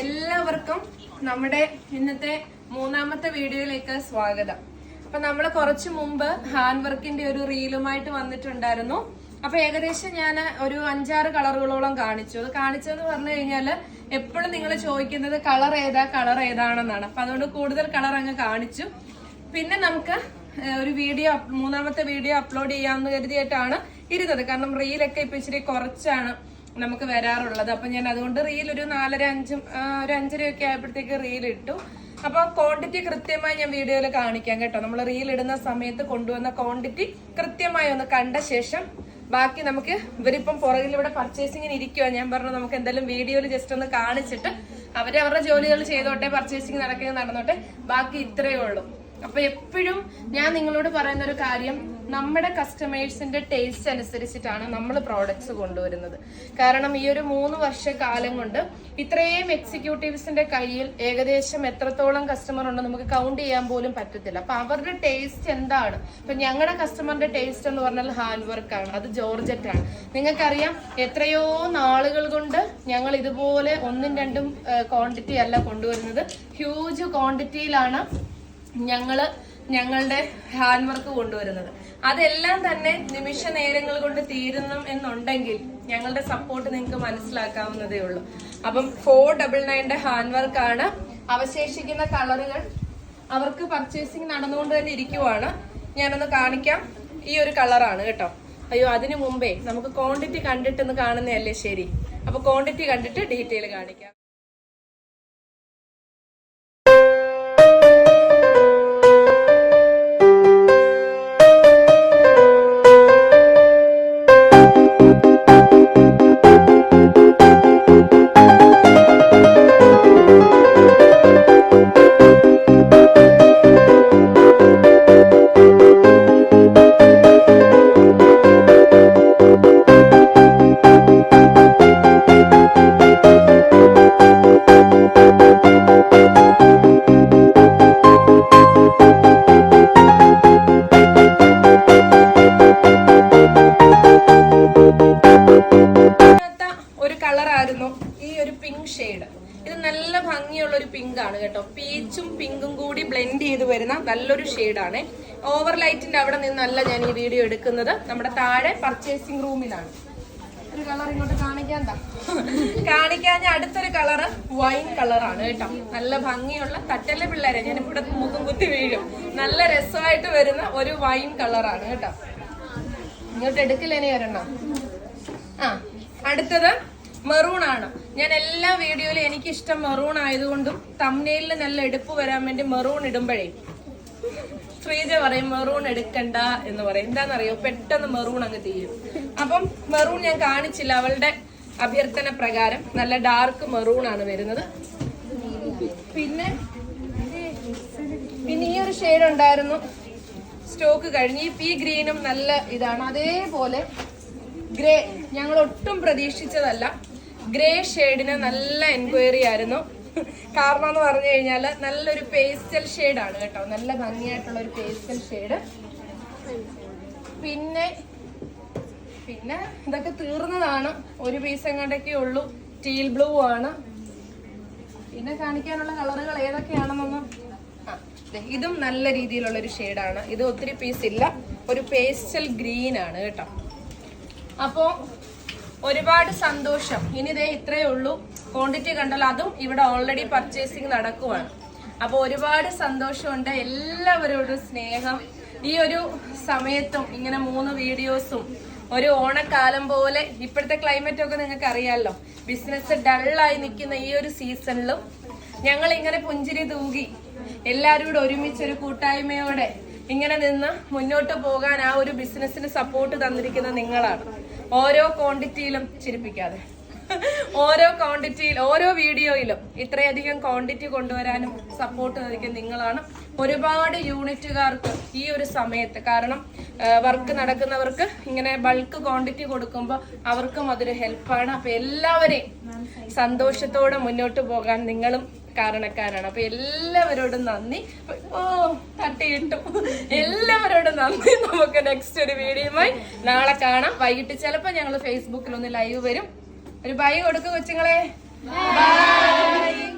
എല്ലാവർക്കും നമ്മുടെ ഇന്നത്തെ മൂന്നാമത്തെ വീഡിയോയിലേക്ക് സ്വാഗതം. അപ്പൊ നമ്മൾ കുറച്ചു മുമ്പ് ഹാൻഡ് വർക്കിന്റെ ഒരു റീലുമായിട്ട് വന്നിട്ടുണ്ടായിരുന്നു. അപ്പൊ ഏകദേശം ഞാൻ ഒരു അഞ്ചാറ് കളറുകളോളം കാണിച്ചു. അത് കാണിച്ചതെന്ന് പറഞ്ഞു കഴിഞ്ഞാൽ എപ്പോഴും നിങ്ങൾ ചോദിക്കുന്നത് കളർ ഏതാ കളർ ഏതാണെന്നാണ്. അപ്പൊ അതുകൊണ്ട് കൂടുതൽ കളർ അങ്ങ് കാണിച്ചു. പിന്നെ നമുക്ക് ഒരു വീഡിയോ മൂന്നാമത്തെ വീഡിയോ അപ്ലോഡ് ചെയ്യാമെന്ന് കരുതിയിട്ടാണ് ഇരുന്നത്. കാരണം റീലൊക്കെ ഇപ്പൊ ഇച്ചിരി കുറച്ചാണ്. നമുക്ക് വരാറുള്ളത്. അപ്പൊ ഞാൻ അതുകൊണ്ട് റീൽ ഒരു നാലര അഞ്ചും ഒരു അഞ്ചര ഒക്കെ ആയപ്പോഴത്തേക്ക് റീൽ ഇട്ടു. അപ്പോൾ ക്വാണ്ടിറ്റി കൃത്യമായി ഞാൻ വീഡിയോയിൽ കാണിക്കാം കേട്ടോ. നമ്മൾ റീൽ ഇടുന്ന സമയത്ത് കൊണ്ടുവന്ന ക്വാണ്ടിറ്റി കൃത്യമായി ഒന്ന് കണ്ട ശേഷം ബാക്കി നമുക്ക് ഇവരിപ്പം പുറകിൽ ഇവിടെ പർച്ചേസിങ്ങിന് ഇരിക്കുവാ. ഞാൻ പറഞ്ഞു നമുക്ക് എന്തായാലും വീഡിയോയിൽ ജസ്റ്റ് ഒന്ന് കാണിച്ചിട്ട് അവർ അവരുടെ ജോലികൾ ചെയ്തോട്ടെ പർച്ചേസിങ് നടക്കുക നടന്നോട്ടെ. ബാക്കി ഇത്രയേ ഉള്ളൂ. അപ്പൊ എപ്പോഴും ഞാൻ നിങ്ങളോട് പറയുന്ന ഒരു കാര്യം നമ്മുടെ കസ്റ്റമേഴ്സിന്റെ ടേസ്റ്റ് അനുസരിച്ചിട്ടാണ് നമ്മൾ പ്രോഡക്ട്സ് കൊണ്ടുവരുന്നത്. കാരണം ഈ ഒരു മൂന്ന് വർഷ കാലം കൊണ്ട് ഇത്രയും എക്സിക്യൂട്ടീവ്സിന്റെ കയ്യിൽ ഏകദേശം എത്രത്തോളം കസ്റ്റമർ ഉണ്ടോ നമുക്ക് കൗണ്ട് ചെയ്യാൻ പോലും പറ്റത്തില്ല. അപ്പൊ അവരുടെ ടേസ്റ്റ് എന്താണ്? ഇപ്പൊ ഞങ്ങളുടെ കസ്റ്റമറിന്റെ ടേസ്റ്റ് എന്ന് പറഞ്ഞാൽ ഹാൻഡ് വർക്ക് ആണ്. അത് ജോർജറ്റ് ആണ്. നിങ്ങൾക്കറിയാം എത്രയോ നാളുകൾ കൊണ്ട് ഞങ്ങൾ ഇതുപോലെ ഒന്നും രണ്ടും ക്വാണ്ടിറ്റി അല്ല കൊണ്ടുവരുന്നത്. ഹ്യൂജ് ക്വാണ്ടിറ്റിയിലാണ് ഞങ്ങൾ ഞങ്ങളുടെ ഹാൻഡ് വർക്ക് കൊണ്ടുവരുന്നത്. അതെല്ലാം തന്നെ നിമിഷ നേരങ്ങൾ കൊണ്ട് തീരുന്നു എന്നുണ്ടെങ്കിൽ ഞങ്ങളുടെ സപ്പോർട്ട് നിങ്ങൾക്ക് മനസ്സിലാക്കാവുന്നതേ ഉള്ളൂ. അപ്പം ഫോർ ഡബിൾ നയന്റെ ഹാൻഡ് വർക്കാണ് അവശേഷിക്കുന്ന കളറുകൾ അവർക്ക് പർച്ചേസിങ് നടന്നുകൊണ്ട് തന്നെ ഇരിക്കുവാണ്. ഞാനൊന്ന് കാണിക്കാം. ഈ ഒരു കളറാണ് കേട്ടോ. അയ്യോ അതിനു മുമ്പേ നമുക്ക് ക്വാണ്ടിറ്റി കണ്ടിട്ടൊന്ന് കാണുന്നതല്ലേ ശരി? അപ്പോൾ ക്വാണ്ടിറ്റി കണ്ടിട്ട് ഡീറ്റെയിൽ കാണിക്കാം. ഈ ഒരു പിങ്ക് ഷെയ്ഡ് ഇത് നല്ല ഭംഗിയുള്ള ഒരു പിങ്ക് ആണ് കേട്ടോ. പീച്ചും പിങ്കും കൂടി ബ്ലെൻഡ് ചെയ്ത് വരുന്ന നല്ലൊരു ഷെയ്ഡാണ് ഓവർ ലൈറ്റിന്റെ അവിടെ നിന്നല്ല ഞാൻ ഈ വീഡിയോ എടുക്കുന്നത്. നമ്മുടെ താഴെ പർച്ചേസിംഗ് റൂമിലാണ് ഒരു കളർ ഇങ്ങോട്ട് കാണിക്കാൻ കാണിക്കാൻ അടുത്തൊരു കളറ് വൈൻ കളറാണ് കേട്ടോ. നല്ല ഭംഗിയുള്ള തട്ടല്ല പിള്ളേരെ ഞാൻ ഇവിടെ മുഖം കുത്തി വീഴും. നല്ല രസമായിട്ട് വരുന്ന ഒരു വൈൻ കളറാണ് കേട്ടോ. ഇങ്ങോട്ട് എടുക്കില്ലേനെ ഒരെണ്ണം? ആ അടുത്തത് മെറൂൺ ആണ്. ഞാൻ എല്ലാ വീഡിയോയിലും എനിക്ക് ഇഷ്ടം മെറൂൺ ആയതുകൊണ്ടും തമ്മനയിൽ നല്ല എടുപ്പ് വരാൻ വേണ്ടി മെറൂൺ ഇടുമ്പോഴേ ശ്രീജ പറയും മെറൂൺ എടുക്കണ്ട എന്ന് പറയും. എന്താണെന്നറിയോ പെട്ടെന്ന് മെറൂൺ അങ്ങ് തീരും അപ്പം മെറൂൺ ഞാൻ കാണിച്ചില്ല. അവളുടെ അഭ്യർത്ഥന പ്രകാരം നല്ല ഡാർക്ക് മെറൂൺ ആണ് വരുന്നത്. പിന്നെ പിന്നെ ഈ ഒരു ഷെയ്ഡ് ഉണ്ടായിരുന്നു. സ്റ്റോക്ക് കഴിഞ്ഞ്. ഈ ഗ്രീനും നല്ല ഇതാണ്. അതേപോലെ ഗ്രേ ഞങ്ങൾ ഒട്ടും പ്രതീക്ഷിച്ചതല്ല. ഗ്രേ ഷെയ്ഡിന് നല്ല എൻക്വയറി ആയിരുന്നു. കാരണം എന്ന് പറഞ്ഞു കഴിഞ്ഞാൽ നല്ലൊരു പേസ്റ്റൽ ഷെയ്ഡാണ് കേട്ടോ. നല്ല ഭംഗിയായിട്ടുള്ള ഒരു പേസ്റ്റൽ ഷെയ്ഡ് പിന്നെ പിന്നെ ഇതൊക്കെ തീർന്നതാണ്. ഒരു പീസ് കണ്ടൊക്കെ ഉള്ളൂ. ടീൽ ബ്ലൂ ആണ്. പിന്നെ കാണിക്കാനുള്ള കളറുകൾ ഏതൊക്കെയാണെന്നൊന്നും ഇതും നല്ല രീതിയിലുള്ള ഒരു ഷെയ്ഡാണ് ഇത് ഒത്തിരി പീസ് ഇല്ല. ഒരു പേസ്റ്റൽ ഗ്രീൻ ആണ് കേട്ടോ. അപ്പോ ഒരുപാട് സന്തോഷം. ഇനി ഇതേ ഇത്രയേ ഉള്ളൂ. ക്വാണ്ടിറ്റി കണ്ടാൽ അതും ഇവിടെ ഓൾറെഡി പർച്ചേസിങ് നടക്കുവാണ്. അപ്പോൾ ഒരുപാട് സന്തോഷമുണ്ട്. എല്ലാവരോടും സ്നേഹം. ഈ ഒരു സമയത്തും ഇങ്ങനെ മൂന്ന് വീഡിയോസും ഒരു ഓണക്കാലം പോലെ ഇപ്പോഴത്തെ ക്ലൈമറ്റ് ഒക്കെ നിങ്ങൾക്ക് അറിയാമല്ലോ ബിസിനസ് ഡള്ളായി നിൽക്കുന്ന ഈ ഒരു സീസണിലും ഞങ്ങൾ ഇങ്ങനെ പുഞ്ചിരി തൂകി എല്ലാവരും കൂടെ ഒരുമിച്ച് ഒരു കൂട്ടായ്മയോടെ ഇങ്ങനെ നിന്ന് മുന്നോട്ട് പോകാൻ ആ ഒരു ബിസിനസ്സിന് സപ്പോർട്ട് തന്നിരിക്കുന്ന നിങ്ങളാണ്. ഓരോ ക്വാണ്ടിറ്റിയിലും ചിരിപ്പിക്കാതെ. ഓരോ ക്വാണ്ടിറ്റിയിൽ ഓരോ വീഡിയോയിലും ഇത്രയധികം ക്വാണ്ടിറ്റി കൊണ്ടുവരാനും സപ്പോർട്ട് നൽകിയ നിങ്ങളാണ്. ഒരുപാട് യൂണിറ്റുകാർക്ക് ഈ ഒരു സമയത്ത്. കാരണം വർക്ക് നടക്കുന്നവർക്ക് ഇങ്ങനെ ബൾക്ക് ക്വാണ്ടിറ്റി കൊടുക്കുമ്പോൾ അവർക്കും അതൊരു ഹെൽപ്പാണ് അപ്പൊ എല്ലാവരെയും സന്തോഷത്തോടെ മുന്നോട്ട് പോകാൻ നിങ്ങളും കാരണക്കാരാണ്. അപ്പൊ എല്ലാവരോടും നന്ദി. ഓ തട്ടി തട്ടിയിട്ടു. എല്ലാവരോടും നന്ദി. നമുക്ക് നെക്സ്റ്റ് ഒരു വീഡിയോയുമായി നാളെ കാണാം. വൈകിട്ട് ചിലപ്പോൾ ഞങ്ങൾ ഫേസ്ബുക്കിൽ ഒന്ന് ലൈവ് വരും. ഒരു ബൈ കൊടുക്കും കൊച്ചുങ്ങളെ. ബൈ